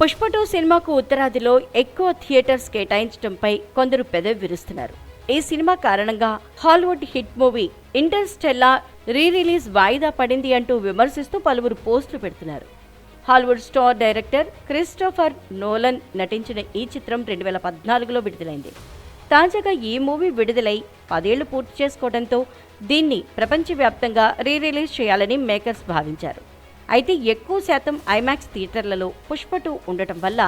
Pushpa two సినిమాకు ఉత్తరాదిలో ఎక్కువ థియేటర్స్ కేటాయించడంపై కొందరు పెదవి విరుస్తున్నారు. ఈ సినిమా కారణంగా Hollywood hit movie Interstellar re release వాయిదా పడింది అంటూ విమర్శిస్తూ పలువురు పోస్టులు పెడుతున్నారు. Hollywood star director Christopher Nolan నటించిన ఈ చిత్రం రెండు వేల పద్నాలుగులో విడుదలైంది. తాజాగా ఈ మూవీ విడుదలై పదేళ్ళు పూర్తి చేసుకోవడంతో దీన్ని ప్రపంచవ్యాప్తంగా రీ రిలీజ్ చేయాలని మేకర్స్ భావించారు. అయితే ఎక్కువ శాతం ఐమాక్స్ థియేటర్లలో పుష్ప టూ ఉండటం వల్ల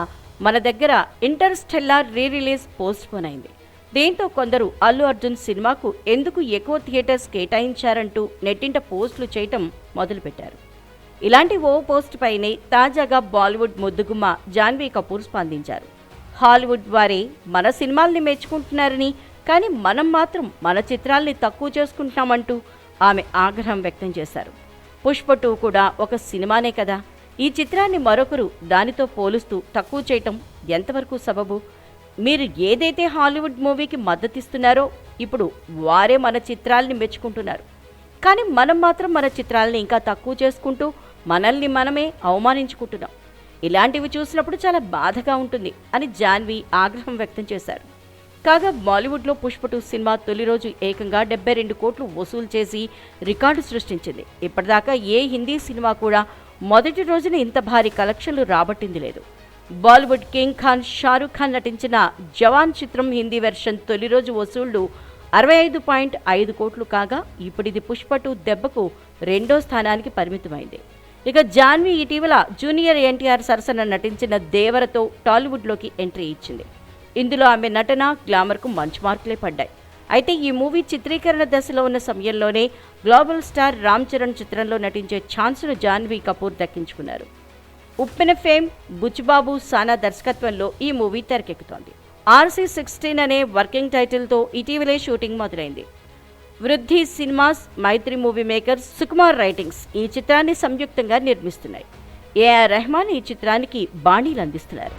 మన దగ్గర Interstellar re release postpone అయింది. దీంతో కొందరు అల్లు అర్జున్ సినిమాకు ఎందుకు ఎక్కువ థియేటర్స్ కేటాయించారంటూ నెట్టింట పోస్టులు చేయటం మొదలుపెట్టారు. ఇలాంటి ఓ పోస్ట్ పైనే తాజాగా బాలీవుడ్ ముద్దుగుమ్మ జాన్వీ కపూర్ స్పందించారు. హాలీవుడ్ వారే మన సినిమాల్ని మెచ్చుకుంటున్నారని కానీ మనం మాత్రం మన చిత్రాల్ని తక్కువ చేసుకుంటున్నామంటూ ఆమె ఆగ్రహం వ్యక్తం చేశారు. పుష్ప టూ కూడా ఒక సినిమానే కదా. ఈ చిత్రాన్ని మరొకరు దానితో పోలుస్తూ తక్కువ చేయటం ఎంతవరకు సబబు? మీరు ఏదైతే హాలీవుడ్ మూవీకి మద్దతిస్తున్నారో ఇప్పుడు వారే మన చిత్రాల్ని మెచ్చుకుంటున్నారు. కానీ మనం మాత్రం మన చిత్రాలని ఇంకా తక్కువ చేసుకుంటూ మనల్ని మనమే అవమానించుకుంటున్నాం. ఇలాంటివి చూసినప్పుడు చాలా బాధగా ఉంటుంది అని జాన్వి ఆగ్రహం వ్యక్తం చేశారు. కాగా బాలీవుడ్లో పుష్ప టూ సినిమా తొలి రోజు ఏకంగా డెబ్బై రెండు కోట్లు వసూలు చేసి రికార్డు సృష్టించింది. ఇప్పటిదాకా ఏ హిందీ సినిమా కూడా మొదటి రోజున ఇంత భారీ కలెక్షన్లు రాబట్టింది లేదు. బాలీవుడ్ కింగ్ ఖాన్ షారూఖ్ ఖాన్ నటించిన జవాన్ చిత్రం హిందీ వెర్షన్ తొలి రోజు వసూళ్ళు అరవై ఐదు పాయింట్ ఐదు కోట్లు కాగా ఇప్పుడు ఇది పుష్ప టూ దెబ్బకు రెండో స్థానానికి పరిమితమైంది. ఇక జాన్వి ఇటీవల జూనియర్ ఎన్టీఆర్ సరసన నటించిన దేవరతో టాలీవుడ్లోకి ఎంట్రీ ఇచ్చింది. ఇందులో ఆమె నటన గ్లామర్కు మంచి మార్కులే పడ్డాయి. అయితే ఈ మూవీ చిత్రీకరణ దశలో ఉన్న సమయంలోనే గ్లోబల్ స్టార్ రామ్ చరణ్ చిత్రంలో నటించే ఛాన్సును జాన్వీ కపూర్ దక్కించుకున్నారు. ఉప్పెన ఫేమ్ బుచ్చిబాబు సానా దర్శకత్వంలో ఈ మూవీ తెరకెక్కుతోంది. ఆర్సీ సిక్స్టీన్ అనే వర్కింగ్ టైటిల్తో ఇటీవలే షూటింగ్ మొదలైంది. Vriddhi cinemas Mythri movie makers Sukumar writings ఈ చిత్రాన్ని సంయుక్తంగా నిర్మిస్తున్నాయి. ఏఆర్ రెహమాన్ ఈ చిత్రానికి బాణీలు అందిస్తున్నారు